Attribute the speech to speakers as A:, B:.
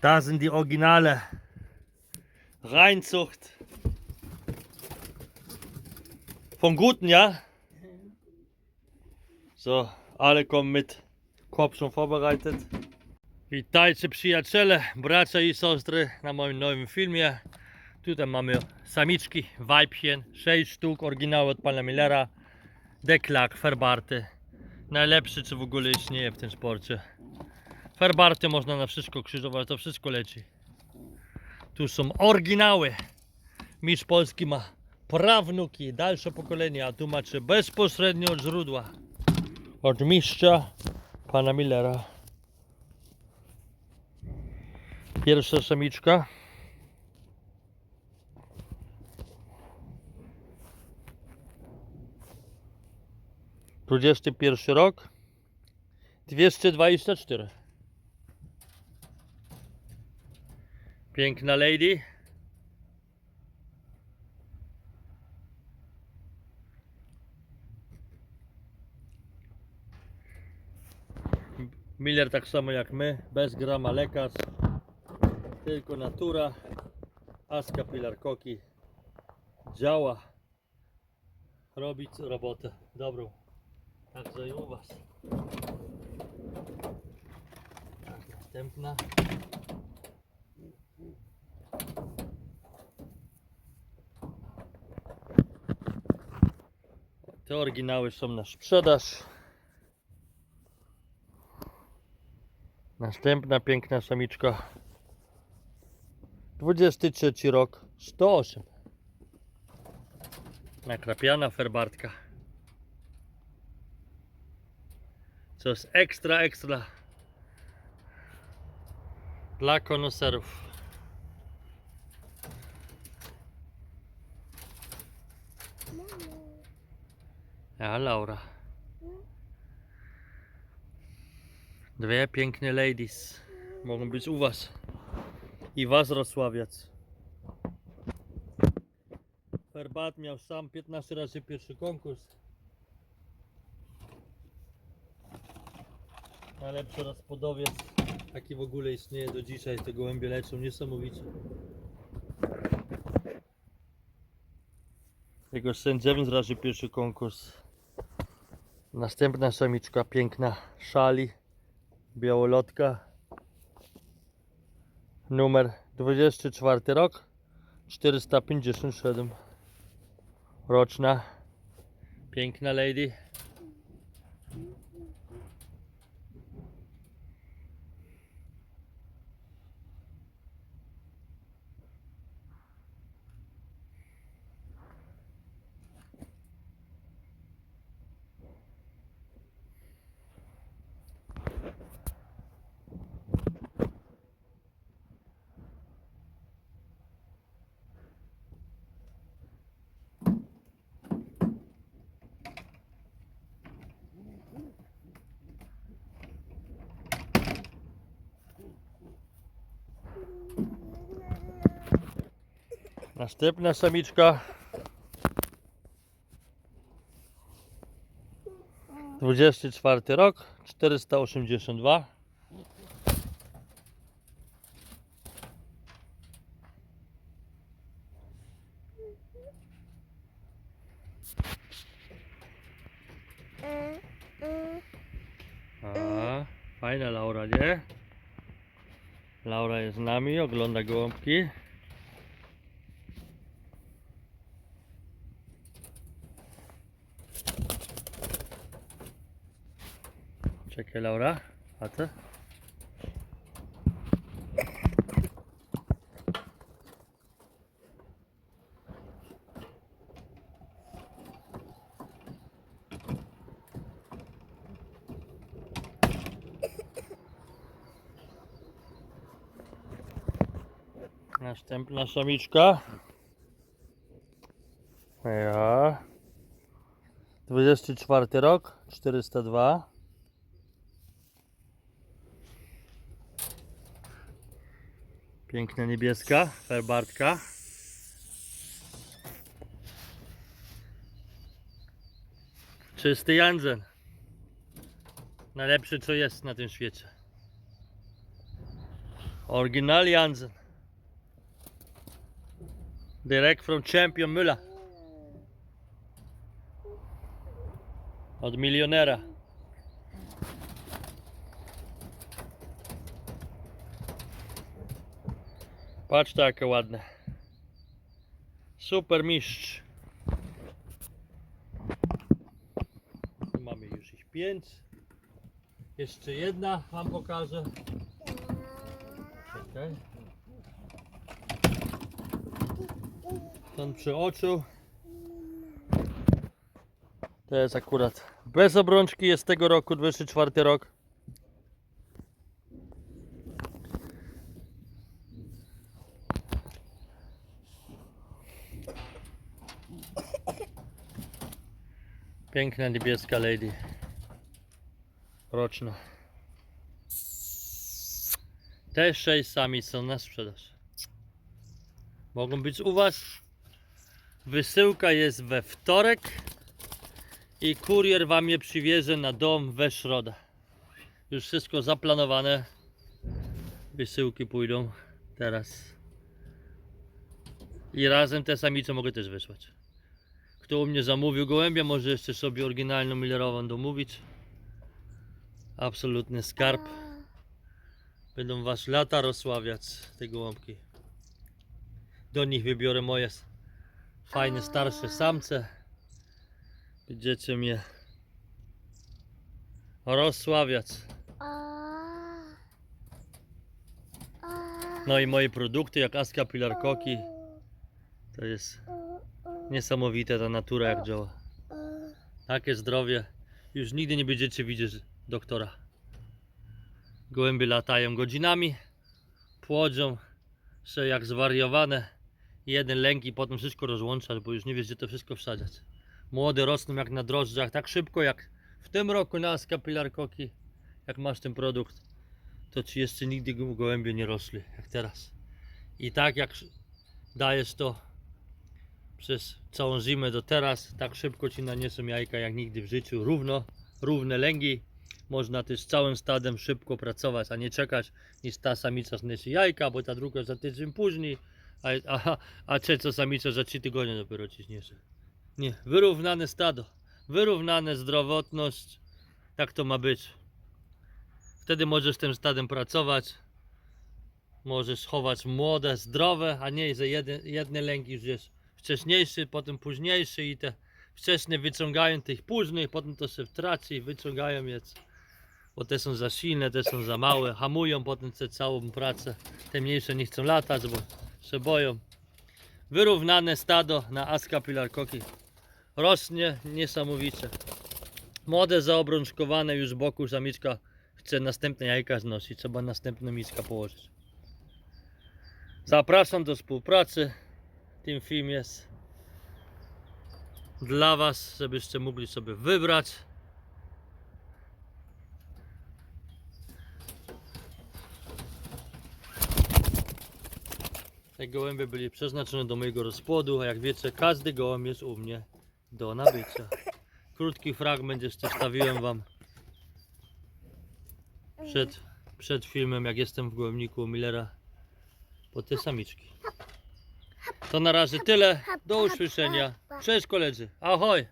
A: Da sind die Originale. Reinzucht. Vom Guten, ja? So, alle kommen mit. Korb schon vorbereitet. Witajcie przyjaciele, bracia i siostry na moim nowym filmie. Tutaj mamy samiczki, Weibchen, 6 sztuk, oryginały od pana Millera. Deklak, Ferbarty. Najlepszy, czy w ogóle istnieje w tym sporcie. Ferbarty można na wszystko krzyżować, to wszystko leci. Tu są oryginały. Mistrz Polski ma prawnuki, dalsze pokolenia, a tu macie bezpośrednio od źródła. Od mistrza pana Millera. Pierwsza samiczka. Dwudziesty pierwszy rok. Dwieście dwadzieścia cztery. Piękna lady. Miller tak samo jak my, bez grama lekarz, tylko natura, aska pilar koki działa, robi robotę dobrą. Także i u Was. Tak, następna. Te oryginały są na sprzedaż. Następna piękna samiczka. 23 rok, 108. Nakrapiana ferbartka. Co jest ekstra, ekstra. Dla konoserów. Ja, Laura. Dwie piękne ladies. Mogą być u Was. I Was rozsławiać. Ferbat miał sam 15 razy pierwszy konkurs. Najlepszy rozpodowiec, jaki w ogóle istnieje do dzisiaj. Te gołębie leczą niesamowicie. Jego syn 9 razy pierwszy konkurs. Następna samiczka, piękna szali, białolotka. Numer 24 rok, 457. Roczna, piękna lady. Następna samiczka. 24 rok, 482. A, fajna Laura, nie? Laura jest z nami, ogląda gołąbki. Czekaj Laura, a ty? Następna samiczka. Ja. 24 rok, 402. Piękna niebieska, ferbartka. Czysty Janzen. Najlepszy co jest na tym świecie. Original Jansen. Direkt from Champion Müller. Od milionera. Patrz to jakie ładne. Super mistrz. Tu mamy już ich pięć. Jeszcze jedna wam pokażę. Czekaj. Ten przy oczu. To jest akurat bez obrączki, jest tego roku, 24 rok. Piękna niebieska lady. Roczna. Te sześć sami są na sprzedaż. Mogą być u Was. Wysyłka jest we wtorek i kurier Wam je przywiezie na dom we środę. Już wszystko zaplanowane. Wysyłki pójdą teraz. I razem te samice mogę też wysłać. Kto u mnie zamówił gołębia, może jeszcze sobie oryginalną millerową domówić. Absolutny skarb. Będą was lata rozsławiać te gołąbki. Do nich wybiorę moje fajne starsze samce. Będziecie mnie rozsławiać. No i moje produkty jak Aska Pilar Koki. To jest niesamowite ta natura jak działa. Takie zdrowie. Już nigdy nie będziecie widzieć doktora. Gołębie latają godzinami, płodzą się jak zwariowane. Jeden lęk i potem wszystko rozłączać, bo już nie wiesz gdzie to wszystko wsadzać. Młode rosną jak na drożdżach, tak szybko jak w tym roku na Pilar Koki. Jak masz ten produkt, to ci jeszcze nigdy go- gołębie nie rosły jak teraz. I tak jak sz- dajesz to przez całą zimę do teraz, tak szybko ci naniosą jajka jak nigdy w życiu. Równo, równe lęgi. Można też całym stadem szybko pracować, a nie czekać, niż ta samica zniesie jajka, bo ta druga za tydzień później, a, a, a trzecia samica za 3 tygodnie dopiero ci zniesie. Nie, wyrównane stado, wyrównane zdrowotność, tak to ma być. Wtedy możesz tym stadem pracować, możesz chować młode, zdrowe, a nie, że jedne lęki już jest wcześniejszy, potem późniejszy i te wczesne wyciągają tych późnych, potem to się traci i wyciągają je, bo te są za silne, te są za małe, hamują potem tę całą pracę, te mniejsze nie chcą latać, bo się boją. Wyrównane stado na Aska Pilar Koki rośnie niesamowicie. Młode zaobrączkowane już boku samiczka chce następne jajka znosić, trzeba następne miska położyć. Zapraszam do współpracy. Ten film jest dla Was, żebyście mogli sobie wybrać. Te gołębie byli przeznaczone do mojego rozpłodu, a jak wiecie, każdy gołąb jest u mnie do nabycia. Krótki fragment jeszcze wstawiłem Wam przed, przed filmem, jak jestem w gołębniku Millera po te samiczki. To na razie tyle. Do usłyszenia. Cześć koledzy. Ahoj.